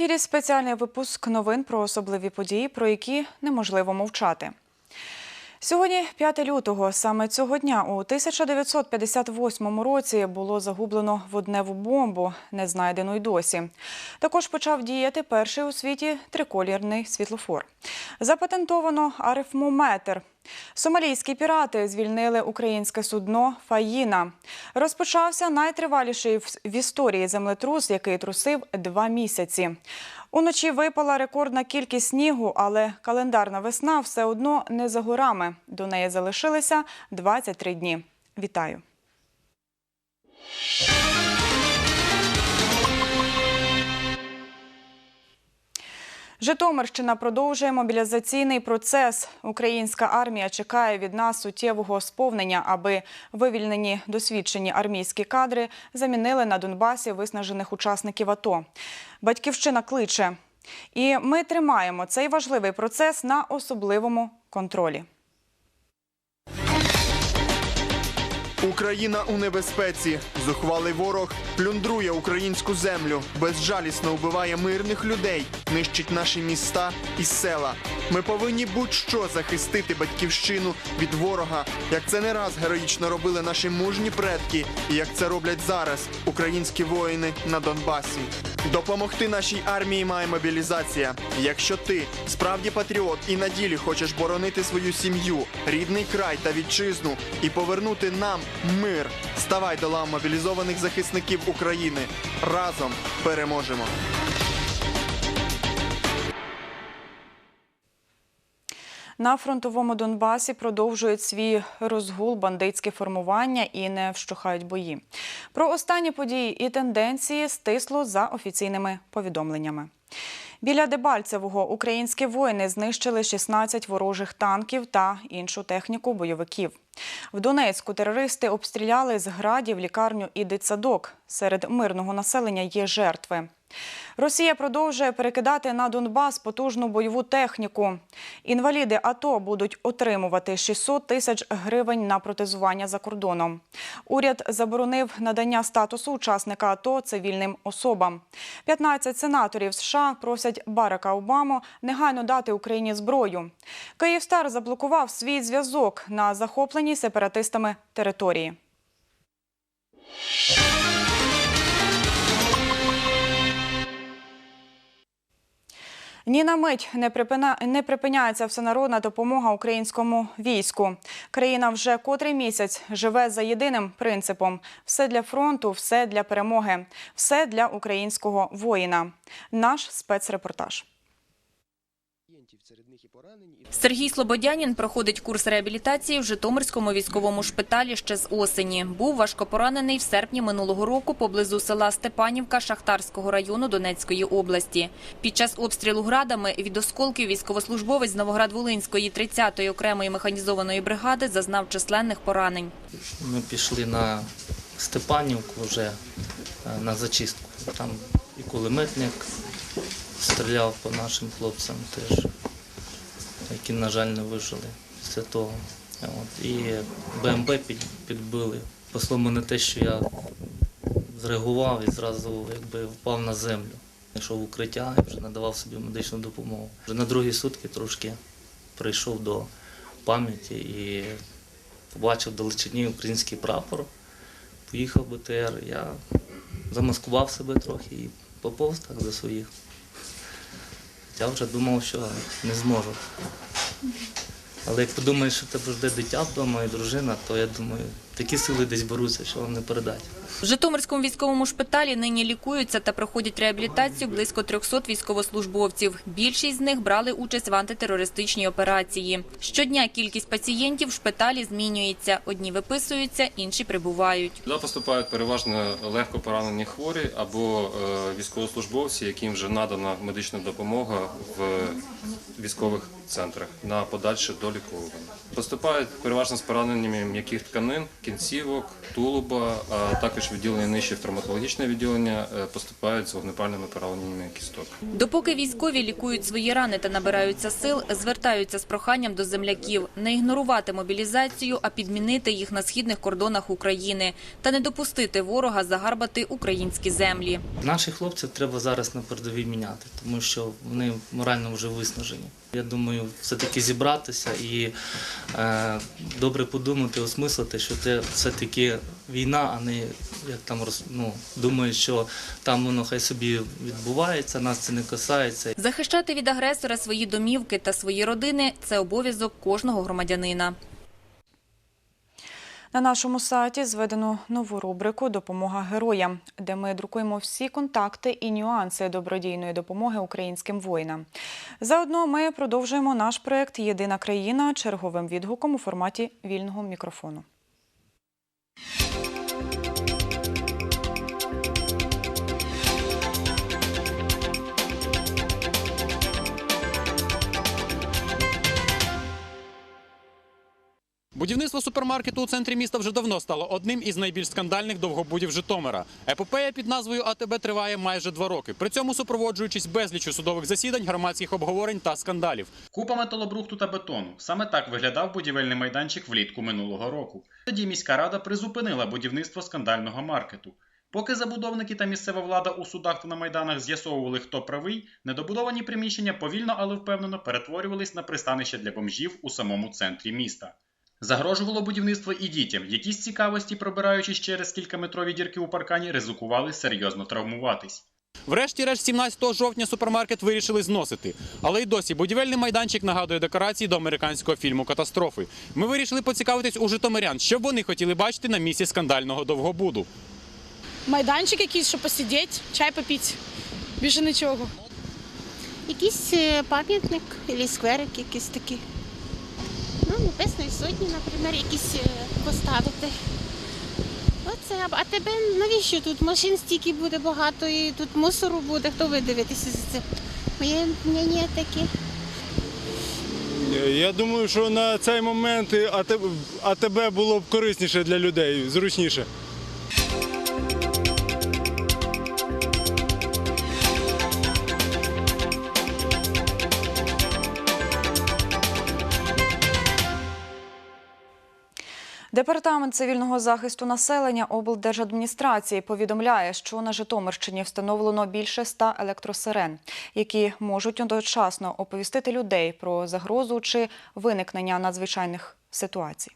ефірі спеціальний випуск новин про особливі події, про які неможливо мовчати. Сьогодні 5 лютого. Саме цього дня у 1958 році було загублено водневу бомбу, не знайдену й досі. Також почав діяти перший у світі триколірний світлофор. Запатентовано арифмометр. Сомалійські пірати звільнили українське судно Фаїна. Розпочався найтриваліший в- історії землетрус, який трусив два місяці. Уночі випала рекордна кількість снігу, але календарна весна все одно не за горами. До неї залишилися 23 дні. Вітаю! Житомирщина продовжує мобілізаційний процес. Українська армія чекає від нас суттєвого сповнення, аби вивільнені досвідчені армійські кадри замінили на Донбасі виснажених учасників АТО. Батьківщина кличе. І ми тримаємо цей важливий процес на особливому контролі. Україна у небезпеці. Зухвалий ворог плюндрує українську землю, безжалісно вбиває мирних людей, нищить наші міста і села. Ми повинні будь-що захистити батьківщину від ворога, як це не раз героїчно робили наші мужні предки, і як це роблять зараз українські воїни на Донбасі. Допомогти нашій армії має мобілізація. Якщо ти справді патріот і на ділі хочеш боронити свою сім'ю, рідний край та вітчизну і повернути нам мир, ставай до лав мобілізованих захисників України. Разом переможемо. На фронтовому Донбасі продовжують свій розгул бандитські формування і не вщухають бої. Про останні події і тенденції стисло за офіційними повідомленнями. Біля Дебальцевого українські воїни знищили 16 ворожих танків та іншу техніку бойовиків. В Донецьку терористи обстріляли з градів лікарню і дитсадок. Серед мирного населення є жертви. Росія продовжує перекидати на Донбас потужну бойову техніку. Інваліди АТО будуть отримувати 600 тисяч гривень на протезування за кордоном. Уряд заборонив надання статусу учасника АТО цивільним особам. 15 сенаторів США просять Барака Обаму негайно дати Україні зброю. Київстар заблокував свій зв'язок на захопленій сепаратистами території. Ні на мить не, припина... не припиняється всенародна допомога українському війську. Країна вже котрий місяць живе за єдиним принципом: все для фронту, все для перемоги, все для українського воїна. Наш спецрепортаж. Сергій Слободянін проходить курс реабілітації в Житомирському військовому шпиталі ще з осені. Був важкопоранений в серпні минулого року поблизу села Степанівка Шахтарського району Донецької області. Під час обстрілу градами від осколків військовослужбовець Новоград-Волинської 30-ї окремої механізованої бригади зазнав численних поранень. Ми пішли на Степанівку вже е, на зачистку. Там і кулеметник стріляв по нашим хлопцям теж, які, на жаль, не вижили після того. От. І БМП під, підбили. Посло мене те, що я зреагував і зразу якби впав на землю. Йшов в укриття і вже надавав собі медичну допомогу. Вже на другі сутки трошки прийшов до пам'яті і побачив далечині український прапор, поїхав в БТР. Я замаскував себе трохи і поповз так за своїх. Я вже думав, що не зможу. Але як подумаєш, що тебе жде дитя вдома і дружина, то я думаю, такі сили десь беруться, що вам не передати. В Житомирському військовому шпиталі нині лікуються та проходять реабілітацію близько 300 військовослужбовців. Більшість з них брали участь в антитерористичній операції. Щодня кількість пацієнтів в шпиталі змінюється. Одні виписуються, інші прибувають. Сюди поступають переважно легко поранені хворі або е, військовослужбовці, яким вже надана медична допомога в військових центрах на подальше долікування. Поступають переважно з пораненнями м'яких тканин, кінцівок, тулуба, а також відділення нижче в травматологічне відділення е, поступають з вогнепальними пораненнями кісток. Допоки військові лікують свої рани та набираються сил, звертаються з проханням до земляків не ігнорувати мобілізацію, а підмінити їх на східних кордонах України та не допустити ворога загарбати українські землі. Наших хлопців треба зараз на передовій міняти, тому що вони морально вже виснажені. Я думаю, все-таки зібратися і е, добре подумати, осмислити, що це все-таки війна, а не як там ну, думаю, що там воно хай собі відбувається, нас це не касається. Захищати від агресора свої домівки та свої родини це обов'язок кожного громадянина. На нашому сайті зведено нову рубрику Допомога героям, де ми друкуємо всі контакти і нюанси добродійної допомоги українським воїнам. Заодно ми продовжуємо наш проект Єдина країна черговим відгуком у форматі вільного мікрофону. Будівництво супермаркету у центрі міста вже давно стало одним із найбільш скандальних довгобудів Житомира. Епопея під назвою АТБ триває майже два роки. При цьому супроводжуючись безлічю судових засідань, громадських обговорень та скандалів. Купа металобрухту та бетону. Саме так виглядав будівельний майданчик влітку минулого року. Тоді міська рада призупинила будівництво скандального маркету. Поки забудовники та місцева влада у судах та на майданах з'ясовували, хто правий, недобудовані приміщення повільно, але впевнено перетворювались на пристанище для бомжів у самому центрі міста. Загрожувало будівництво і дітям, які з цікавості, пробираючись через кількаметрові дірки у паркані, ризикували серйозно травмуватись. Врешті-решт, 17 жовтня супермаркет вирішили зносити. Але й досі будівельний майданчик нагадує декорації до американського фільму Катастрофи. Ми вирішили поцікавитись у житомирян, що б вони хотіли бачити на місці скандального довгобуду. майданчик якийсь, щоб посидіти, чай попити. Більше нічого. Якийсь е, пам'ятник або скверик якийсь такий. Ну, і сотні, наприклад, якісь е, поставити. Оце, а- тебе навіщо тут? Машин стільки буде багато і тут мусору буде. Хто ви дивитеся за це? Моє мнення таке. Я думаю, що на цей момент АТБ, АТБ було б корисніше для людей, зручніше. Департамент цивільного захисту населення облдержадміністрації повідомляє, що на Житомирщині встановлено більше ста електросирен, які можуть одночасно оповістити людей про загрозу чи виникнення надзвичайних ситуацій.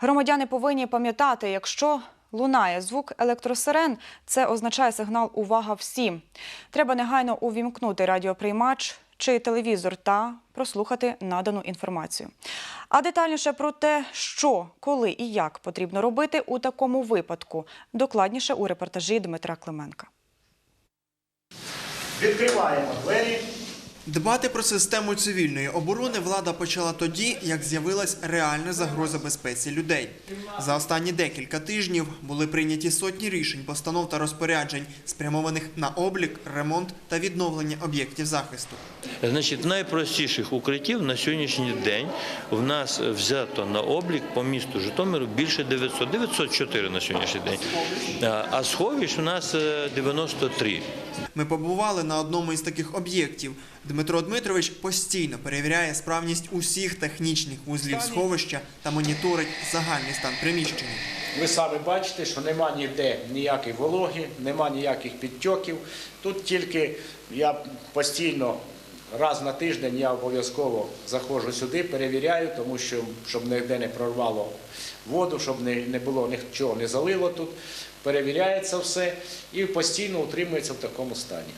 Громадяни повинні пам'ятати, якщо лунає звук електросирен, це означає сигнал Увага всім. Треба негайно увімкнути радіоприймач чи телевізор та прослухати надану інформацію. А детальніше про те, що, коли і як потрібно робити у такому випадку, докладніше у репортажі Дмитра Клименка. Відкриваємо двері. Дбати про систему цивільної оборони влада почала тоді, як з'явилась реальна загроза безпеці людей. За останні декілька тижнів були прийняті сотні рішень, постанов та розпоряджень, спрямованих на облік, ремонт та відновлення об'єктів захисту. Значить, найпростіших укриттів на сьогоднішній день в нас взято на облік по місту Житомиру більше 900, 904 на сьогоднішній день. А- сховищ у нас е, 93. Ми побували на одному із таких об'єктів. Дмитро Дмитрович постійно перевіряє справність усіх технічних вузлів сховища та моніторить загальний стан приміщення. Ви самі бачите, що нема ніде ніякої вологи, нема ніяких підтьоків. Тут тільки я постійно раз на тиждень я обов'язково заходжу сюди, перевіряю, тому що щоб ніде не прорвало воду, щоб не, не було нічого не залило тут. Перевіряється все і постійно утримується в такому стані.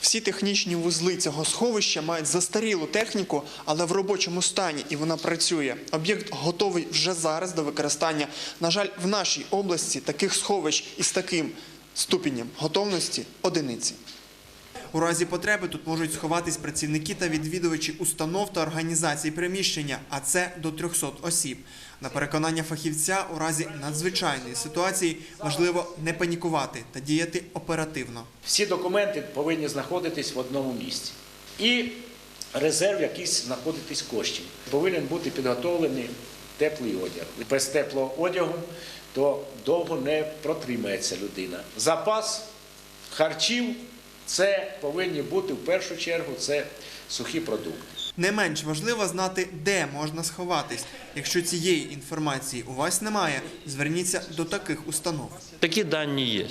Всі технічні вузли цього сховища мають застарілу техніку, але в робочому стані, і вона працює. Об'єкт готовий вже зараз до використання. На жаль, в нашій області таких сховищ із таким ступенем готовності одиниці. У разі потреби тут можуть сховатись працівники та відвідувачі установ та організацій приміщення, а це до 300 осіб. На переконання фахівця, у разі надзвичайної ситуації важливо не панікувати та діяти оперативно. Всі документи повинні знаходитись в одному місці. І резерв якийсь знаходитись коштів. Повинен бути підготовлений теплий одяг. Без теплого одягу то довго не протримається людина. Запас харчів це повинні бути в першу чергу це сухі продукти. Не менш важливо знати, де можна сховатись. Якщо цієї інформації у вас немає, зверніться до таких установ. Такі дані є.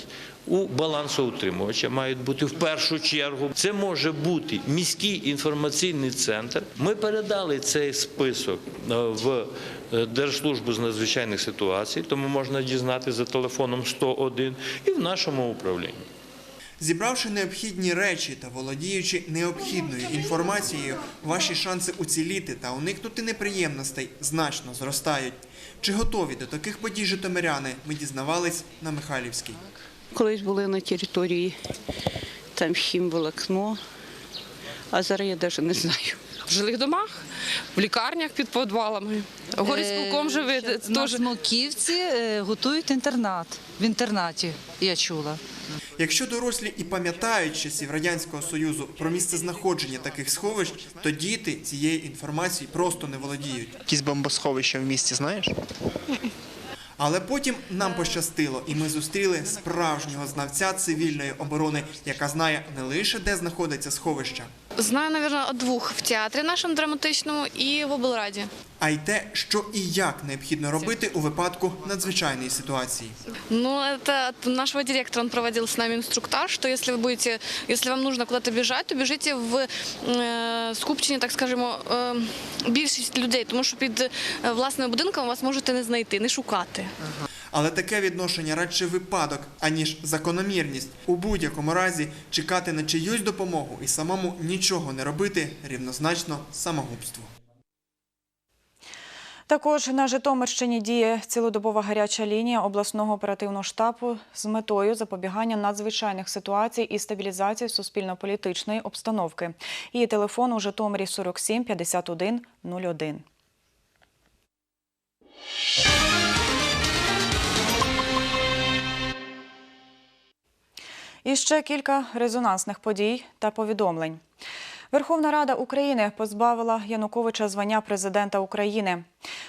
У балансоутримувача мають бути в першу чергу. Це може бути міський інформаційний центр. Ми передали цей список е, в е, Держслужбу з надзвичайних ситуацій, тому можна дізнати за телефоном 101 і в нашому управлінні. Зібравши необхідні речі та володіючи необхідною інформацією, ваші шанси уціліти та уникнути неприємностей значно зростають. Чи готові до таких подій житомиряни? Ми дізнавались на Михайлівській. Колись були на території, там хімволокно, а зараз я навіть не знаю. В жилих домах, в лікарнях під підвалами. Горисполком живе Е, На теж. Смоківці е, готують інтернат. В інтернаті я чула. Якщо дорослі і пам'ятають часів Радянського Союзу про місце знаходження таких сховищ, то діти цієї інформації просто не володіють. Якісь бомбосховища в місті знаєш? Але потім нам пощастило, і ми зустріли справжнього знавця цивільної оборони, яка знає не лише де знаходиться сховище, Знаю, мабуть, двох в театрі нашому драматичному і в облраді. а й те, що і як необхідно робити у випадку надзвичайної ситуації. Ну, от нашего директора он проводил с нами инструктаж, что если вы будете, если вам нужно куда-то бежать, то біжите в е, скупченні, так скажемо, е, більшість людей, тому що під е, власним будинком вас можете не знайти, не шукати. Але таке відношення радше випадок, аніж закономірність. У будь-якому разі чекати на чиюсь допомогу і самому нічого не робити рівнозначно самогубству. Також на Житомирщині діє цілодобова гаряча лінія обласного оперативного штабу з метою запобігання надзвичайних ситуацій і стабілізації суспільно-політичної обстановки. Її телефон у Житомирі 47 51 01. І ще кілька резонансних подій та повідомлень. Верховна Рада України позбавила Януковича звання президента України.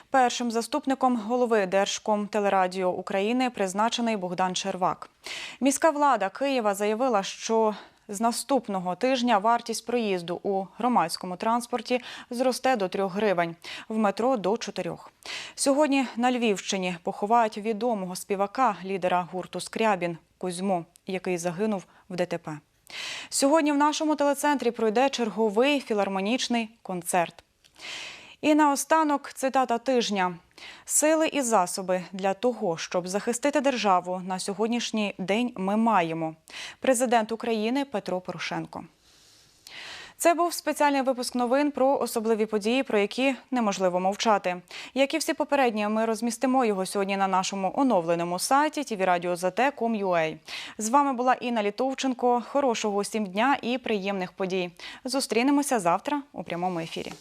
Першим заступником голови Держкомтелерадіо України призначений Богдан Червак. Міська влада Києва заявила, що з наступного тижня вартість проїзду у громадському транспорті зросте до 3 гривень, в метро до 4. Сьогодні на Львівщині поховають відомого співака, лідера гурту Скрябін Кузьму, який загинув в ДТП. Сьогодні в нашому телецентрі пройде черговий філармонічний концерт. І наостанок цитата тижня: сили і засоби для того, щоб захистити державу на сьогоднішній день ми маємо. Президент України Петро Порошенко. Це був спеціальний випуск новин про особливі події, про які неможливо мовчати. Як і всі попередні, ми розмістимо його сьогодні на нашому оновленому сайті tvradio.zt.com.ua. З вами була Інна Літовченко. Хорошого усім дня і приємних подій. Зустрінемося завтра у прямому ефірі.